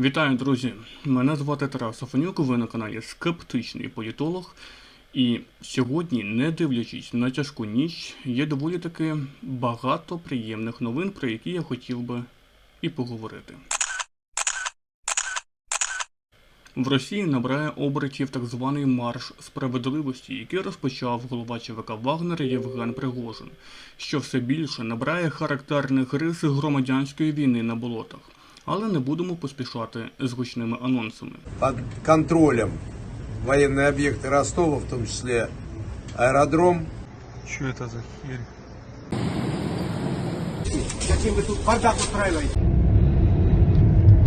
Вітаю, друзі! Мене звати Тарас Сафанюк, ви на каналі Скептичний політолог. І сьогодні, не дивлячись на тяжку ніч, є доволі таки багато приємних новин, про які я хотів би і поговорити. В Росії набирає обертів так званий марш справедливості, який розпочав голова ЧВК Вагнер Євген Пригожин, що все більше набирає характерних рис громадянської війни на болотах Але не будемо поспішати з гучними анонсами. под контролем военные объекты Ростова, в том числе аэродром. Что это за херь?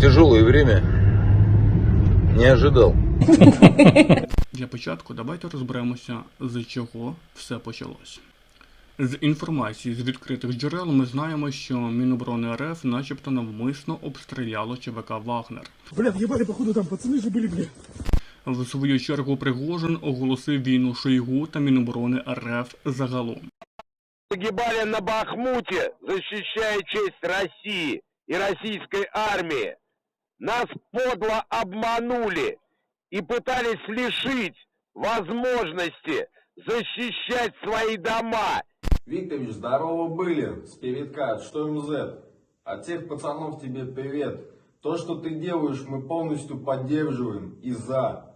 Тяжелое время. Не ожидал. Для початку давайте розберемося, з чого все почалось. З інформації з відкритих джерел ми знаємо, що Міноборони РФ начебто навмисно обстріляло ЧВК Вагнер. Блядь, ебали, походу там пацаны же были, блядь. В свою чергу Пригожин оголосив війну Шойгу та Міноборони РФ загалом. погибали на Бахмуте, защищая честь России и российской армии. Нас подло обманули и пытались лишить возможности защищать свои дома. Викторович, здорово были, с передка, что МЗ? От всех пацанов тебе привет. То, что ты делаешь, мы полностью поддерживаем и за.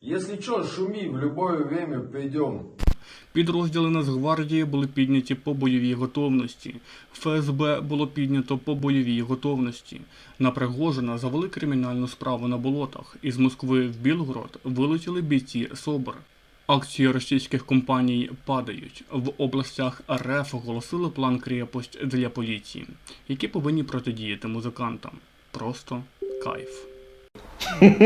Если что, шуми, в любое время придем. Підрозділи Нацгвардії були підняті по бойовій готовності. ФСБ було піднято по бойовій готовності. На Пригожина завели кримінальну справу на болотах. Із Москви в Білгород вилетіли бійці СОБР. Акції російських компаній падають. В областях РФ оголосили план крепость для поліції, які повинні протидіяти музикантам. Просто кайф.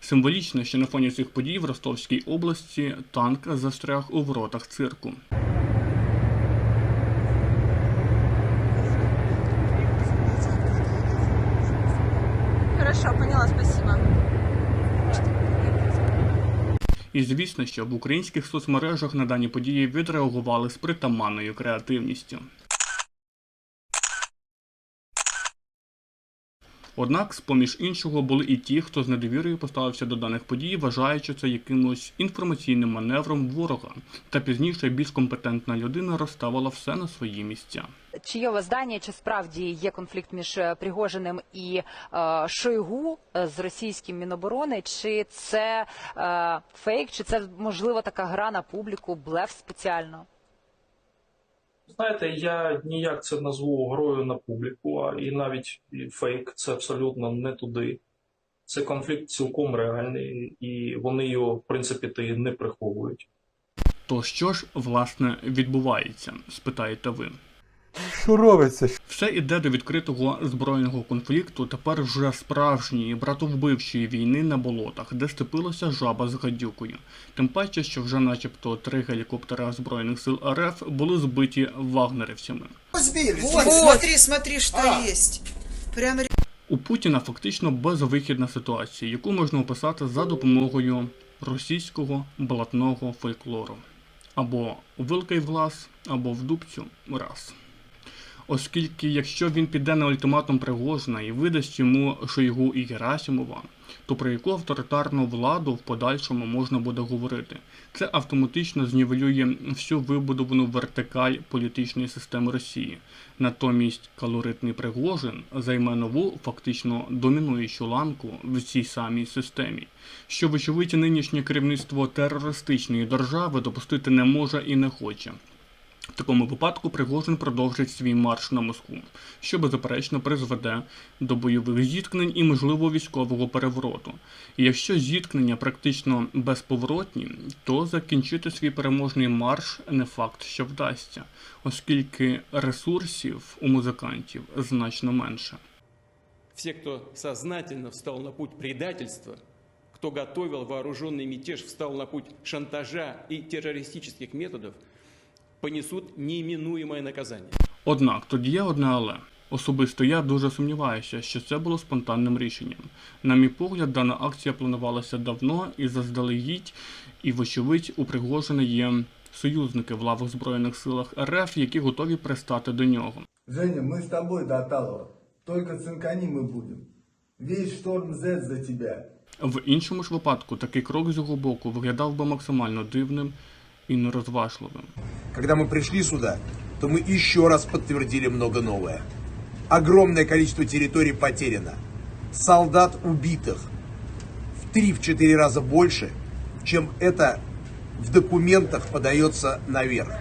Символічно, що на фоні цих подій в Ростовській області танк застряг у воротах цирку. І звісно, що в українських соцмережах на дані події відреагували з притаманною креативністю. Однак, з-поміж іншого, були і ті, хто з недовірою поставився до даних подій, вважаючи це якимось інформаційним маневром ворога, та пізніше більш компетентна людина розставила все на свої місця. Чи є у вас дані, чи справді є конфлікт між е, Пригожиним і е, Шойгу е, з російським міноборони? Чи це фейк, чи це можливо така гра на публіку, блеф спеціально? Знаєте, я ніяк це назву грою на публіку, а і навіть фейк це абсолютно не туди. Це конфлікт цілком реальний, і вони його, в принципі, то і не приховують. То що ж власне відбувається? спитаєте ви. Що робиться? Все іде до відкритого збройного конфлікту, тепер вже справжньої братовбивчої війни на болотах, де степилася жаба з гадюкою. Тим паче, що вже начебто три гелікоптера Збройних сил РФ були збиті вагнерівцями. Вот, смотри, смотри, что есть. Прямо У Путіна фактично безвихідна ситуація, яку можна описати за допомогою російського блатного фольклору. Або вилкай в глаз, або в дубцю раз. Оскільки якщо він піде на ультиматум Пригожина і видасть йому Шойгу і Герасимова, то про яку авторитарну владу в подальшому можна буде говорити? Це автоматично знівелює всю вибудовану вертикаль політичної системи Росії. Натомість калоритний Пригожин займе нову, фактично домінуючу ланку в цій самій системі, що вочевидь нинішнє керівництво терористичної держави допустити не може і не хоче. В такому випадку Пригожин продовжить свій марш на Москву, що беззаперечно призведе до бойових зіткнень і можливо військового перевороту. І якщо зіткнення практично безповоротні, то закінчити свій переможний марш не факт, що вдасться, оскільки ресурсів у музикантів значно менше. Все, кто сознательно встал на путь предательства, кто готовил вооруженный мятеж, встал на путь шантажа и террористических методов, понесут неименуемое наказание. Однак тут є одне але. Особисто я дуже сумніваюся, що це було спонтанним рішенням. На мій погляд, дана акція планувалася давно і заздалегідь, і, вочевидь, у Пригожина є союзники в лавах Збройних силах РФ, які готові пристати до нього. Женя, мы с тобой до Талова. Только цинкани мы будем. Весь шторм Z за тебя. В іншому ж випадку такий крок з його боку виглядав би максимально дивним і нерозважливим. Когда мы пришли сюда, то мы еще раз подтвердили много новое. Огромное количество территорий потеряно. Солдат убитых в 3-4 раза больше, чем это в документах подается наверх.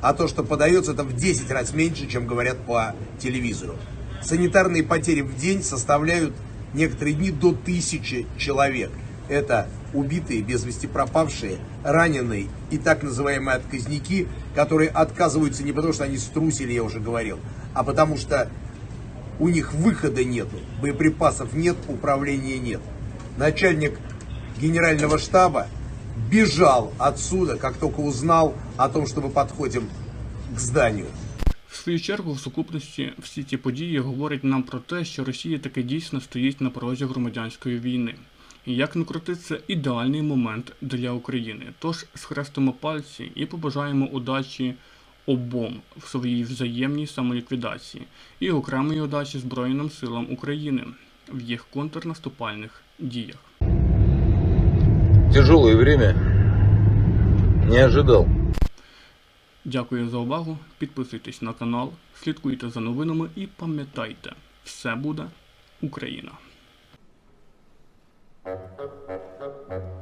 А то, что подается, это в 10 раз меньше, чем говорят по телевизору. Санитарные потери в день составляют некоторые дни до тысячи человек. Это убитые, без вести пропавшие, раненые и так называемые отказники, которые отказываются не потому, что они струсили, я уже говорил, а потому что у них выхода нету, боеприпасов нет, управления нет. Начальник генерального штаба бежал отсюда, как только узнал о том, что мы подходим к зданию. В свою чергу, в сукупності всі ці події говорять нам про те, що Росія таки дійсно стоїть на порозі громадянської війни. Як не крути, це ідеальний момент для України. Тож схрестимо пальці і побажаємо удачі обом в своїй взаємній самоліквідації і окремої удачі Збройним силам України в їх контрнаступальних діях. Тяжелое время. Не ожидал. Дякую за увагу. Підписуйтесь на канал, слідкуйте за новинами і пам'ятайте, все буде Україна. Thank you.